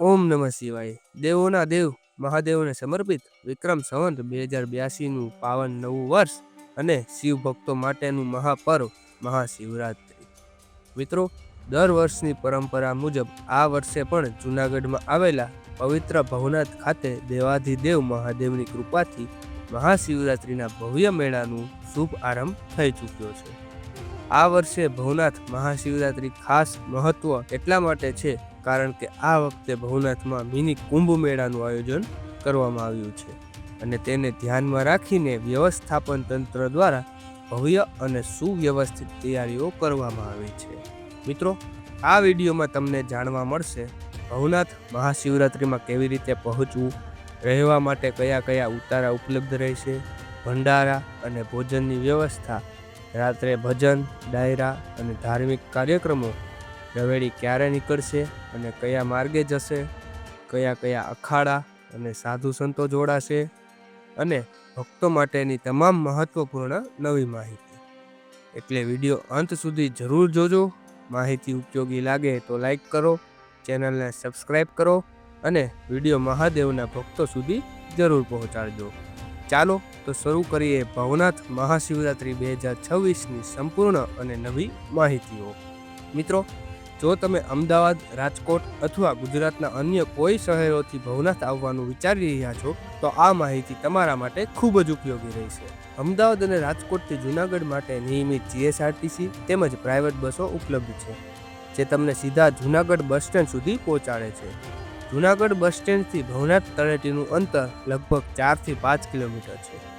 ઓમ નમઃ શિવાય. દેવોના દેવ, મહાદેવને સમર્પિત. વિક્રમ સંવંત બે હજાર બ્યાસીનું પાવન નવું વર્ષ અને શિવ ભક્તો માટેનું મહાપર્વ, મહાશિવરાત્રિ. મિત્રો, દર વર્ષની પરંપરા મુજબ આ વર્ષે પણ જૂનાગઢમાં આવેલા પવિત્ર ભવનાથ ખાતે દેવાધિદેવ મહાદેવની કૃપાથી મહાશિવરાત્રિના ભવ્ય મેળાનું શુભ આરંભ થઈ ચૂક્યો છે. આ વર્ષે ભવનાથ મહાશિવરાત્રિ ખાસ મહત્વ એટલા માટે છે કારણ કે આ વખતે ભવનાથમાં મિની કુંભ મેળાનું આયોજન કરવામાં આવ્યું છે અને તેને ધ્યાનમાં રાખીને વ્યવસ્થાપન તંત્ર દ્વારા ભવ્ય અને સુવ્યવસ્થિત તૈયારીઓ કરવામાં આવી છે. મિત્રો, આ વિડીયોમાં તમને જાણવા મળશે ભવનાથ મહાશિવરાત્રિમાં કેવી રીતે પહોંચવું, રહેવા માટે કયા કયા ઉતારા ઉપલબ્ધ રહેશે, ભંડારા અને ભોજનની વ્યવસ્થા, રાત્રે ભજન, ડાયરા અને ધાર્મિક કાર્યક્રમો રવેડી ક્યારે નીકળશે અને કયા માર્ગે જશે, કયા કયા અખાડા અને સાધુ સંતો જોડાશે અને ભક્તો માટેની તમામ મહત્વપૂર્ણ નવી માહિતી. એટલે વીડિયો અંત સુધી જરૂર જોજો. માહિતી ઉપયોગી લાગે તો લાઈક કરો, ચેનલને સબસ્ક્રાઈબ કરો અને વીડિયો મહાદેવના ભક્તો સુધી જરૂર પહોંચાડજો. ચાલો તો શરૂ કરીએ ભવનાથ મહાશિવરાત્રિ બે હજાર છવ્વીસની સંપૂર્ણ અને નવી માહિતીઓ. મિત્રો જો તમે અમદાવાદ, રાજકોટ અથવા ગુજરાતના અન્ય કોઈ શહેરોથી ભવનાથ આવવાનું વિચારી રહ્યા છો, તો આ માહિતી તમારા માટે ખૂબ જ ઉપયોગી રહેશે. અમદાવાદ અને રાજકોટથી જૂનાગઢ માટે નિયમિત જીએસઆરટીસી તેમજ પ્રાઇવેટ બસો ઉપલબ્ધ છે, જે તમને સીધા જૂનાગઢ બસ સ્ટેન્ડ સુધી પહોંચાડે છે. જૂનાગઢ બસ સ્ટેન્ડથી ભવનાથ તળેટીનું અંતર લગભગ ચારથી પાંચ કિલોમીટર છે.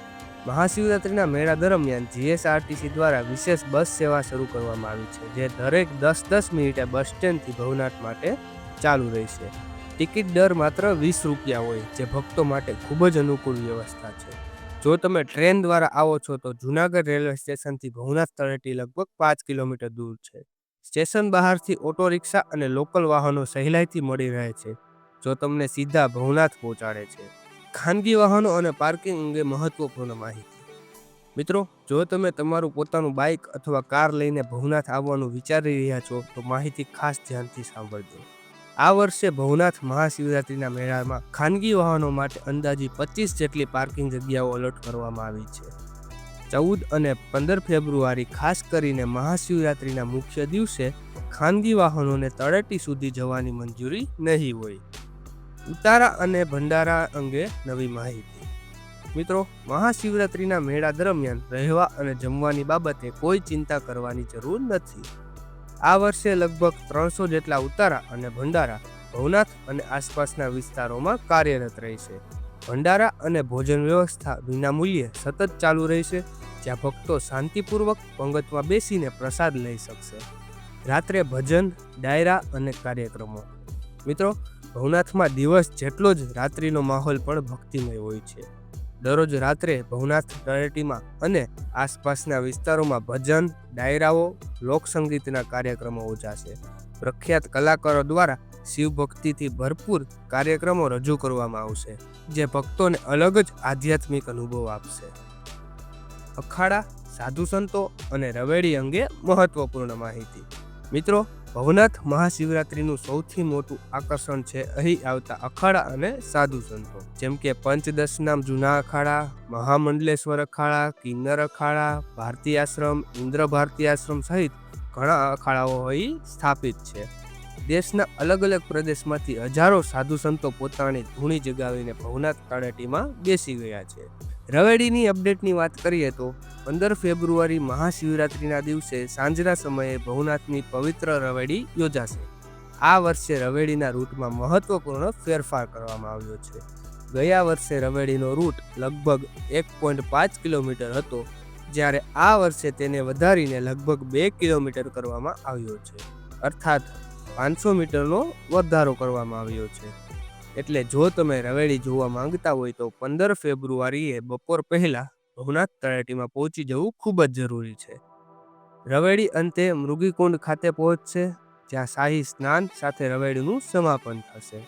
મહાશિવરાત્રિના મેળા દરમિયાન જીએસઆરટીસી દ્વારા વિશેષ બસ સેવા શરૂ કરવામાં આવી છે, જે દરેક દસ દસ મિનિટે બસ સ્ટેન્ડથી ભવનાથ માટે ચાલુ રહેશે. ટિકિટ દર માત્ર વીસ રૂપિયા હોય, જે ભક્તો માટે ખૂબ જ અનુકૂળ વ્યવસ્થા છે. જો તમે ટ્રેન દ્વારા આવો છો, તો જૂનાગઢ રેલવે સ્ટેશનથી ભવનાથ તળેટી લગભગ પાંચ કિલોમીટર દૂર છે. સ્ટેશન બહારથી ઓટો રિક્ષા અને લોકલ વાહનો સહેલાઈથી મળી રહે છે, જો તમને સીધા ભવનાથ પહોંચાડે છે. ખાનગી વાહનો અને પાર્કિંગ અંગે મહત્વપૂર્ણ માહિતી. મિત્રો, જો તમે તમારું પોતાનું બાઇક અથવા કાર લઈને ભવનાથ આવવાનું વિચારી રહ્યા છો, તો માહિતી ખાસ ધ્યાનથી સાંભળજો. આ વર્ષે ભવનાથ મહાશિવરાત્રિના મેળામાં ખાનગી વાહનો માટે અંદાજી પચીસ જેટલી પાર્કિંગ જગ્યાઓ અલોટ કરવામાં આવી છે. ચૌદ અને પંદર ફેબ્રુઆરી ખાસ કરીને મહાશિવરાત્રિના મુખ્ય દિવસે ખાનગી વાહનોને તળેટી સુધી જવાની મંજૂરી નહીં હોય. ઉતારા અને ભંડારા અંગે નવી માહિતી. મિત્રો, મહાશિવરાત્રિના મેળા દરમિયાન રહેવા અને જમવાની બાબતે કોઈ ચિંતા કરવાની જરૂર નથી. આ વર્ષે લગભગ ત્રણસો જેટલા ઉતારા અને ભંડારા ભવનાથ અને આસપાસના વિસ્તારોમાં કાર્યરત રહેશે. ભંડારા અને ભોજન વ્યવસ્થા વિનામૂલ્યે સતત ચાલુ રહેશે, જ્યાં ભક્તો શાંતિપૂર્વક પંગતમાં બેસીને પ્રસાદ લઈ શકશે. રાત્રે ભજન, ડાયરા અને કાર્યક્રમો. મિત્રો ભવનાથમાં દિવસ જેટલો જ રાત્રિનો માહોલ પણ ભક્તિમય હોય છે. દરરોજ રાત્રે ભવનાથ તળેટીમાં અને આસપાસના વિસ્તારોમાં ભજન, ડાયરાઓ, લોકસંગીતના કાર્યક્રમો યોજાશે પ્રખ્યાત કલાકારો દ્વારા શિવભક્તિથી ભરપૂર કાર્યક્રમો રજૂ કરવામાં આવશે, જે ભક્તોને અલગ જ આધ્યાત્મિક અનુભવ આપશે. અખાડા, સાધુ સંતો અને રવેડી અંગે મહત્વપૂર્ણ માહિતી. મિત્રો ભવનાથ મહાશિવરાત્રિનું સૌથી મોટું આકર્ષણ છે અહીં આવતા અખાડા અને સાધુ સંતો. જેમ કે પંચદશનામ જૂના અખાડા, મહામંડલેશ્વર અખાડા, કિન્નર અખાડા ભારતી આશ્રમ, ઇન્દ્ર ભારતી આશ્રમ સહિત ઘણા અખાડાઓ અહીં સ્થાપિત છે. દેશના અલગ અલગ પ્રદેશમાંથી હજારો સાધુ સંતો પોતાની ધૂણી જગાવીને ભવનાથ તળેટીમાં બેસી ગયા છે. રવેડીની અપડેટની વાત કરીએ તો પંદર ફેબ્રુઆરી મહાશિવરાત્રિના દિવસે સાંજના સમયે ભવનાથની પવિત્ર રવેડી યોજાશે. આ વર્ષે રવેડીના રૂટમાં મહત્વપૂર્ણ ફેરફાર કરવામાં આવ્યો છે. ગયા વર્ષે રવેડીનો રૂટ લગભગ એક પોઈન્ટ પાંચ કિલોમીટર હતો, જ્યારે આ વર્ષે તેને વધારીને લગભગ બે કિલોમીટર કરવામાં આવ્યો છે. અર્થાત પાંચસો મીટરનો વધારો કરવામાં આવ્યો છે. એટલે જો તમે રવેડી જોવા માંગતા હોય તો પંદર ફેબ્રુઆરીએ બપોર પહેલાં ભવનાથ તળેટીમાં પહોંચી જવું ખૂબ જ જરૂરી છે. રવેડી અંતે મૃગીકુંડ ખાતે પહોંચશે, જ્યાં શાહી સ્નાન સાથે રવેડીનું સમાપન થશે.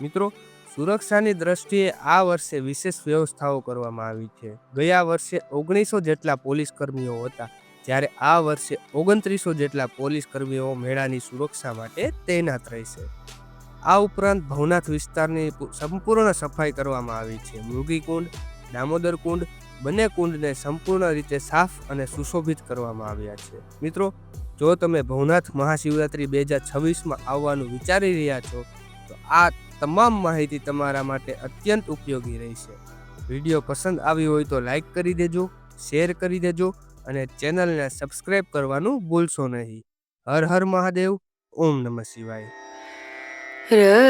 મિત્રો, સુરક્ષાની દ્રષ્ટિએ આ વર્ષે વિશેષ વ્યવસ્થાઓ કરવામાં આવી છે. ગયા વર્ષે ઓગણીસો જેટલા પોલીસ કર્મીઓ હતા, જ્યારે આ વર્ષે ઓગણત્રીસો જેટલા પોલીસ કર્મીઓ મેળાની સુરક્ષા માટે તૈનાત રહેશે. આ ઉપરાંત ભવનાથ વિસ્તારની સંપૂર્ણ સફાઈ કરવામાં આવી છે. મૃગી કુંડ, દામોદર કુંડ, બંને કુંડને સંપૂર્ણ રીતે સાફ અને સુશોભિત કરવામાં આવ્યા છે. મિત્રો, જો તમે ભવનાથ મહાશિવરાત્રિ બે હજાર છવ્વીસમાં આવવાનું વિચારી રહ્યા છો, તો આ તમામ માહિતી તમારા માટે અત્યંત ઉપયોગી રહેશે. વીડિયો પસંદ આવ્યો હોય તો લાઈક કરી દેજો, શેર કરી દેજો અને ચેનલને સબસ્ક્રાઈબ કરવાનું ભૂલશો નહીં. હર હર મહાદેવ, ઓમ નમઃ શિવાય. Yeah.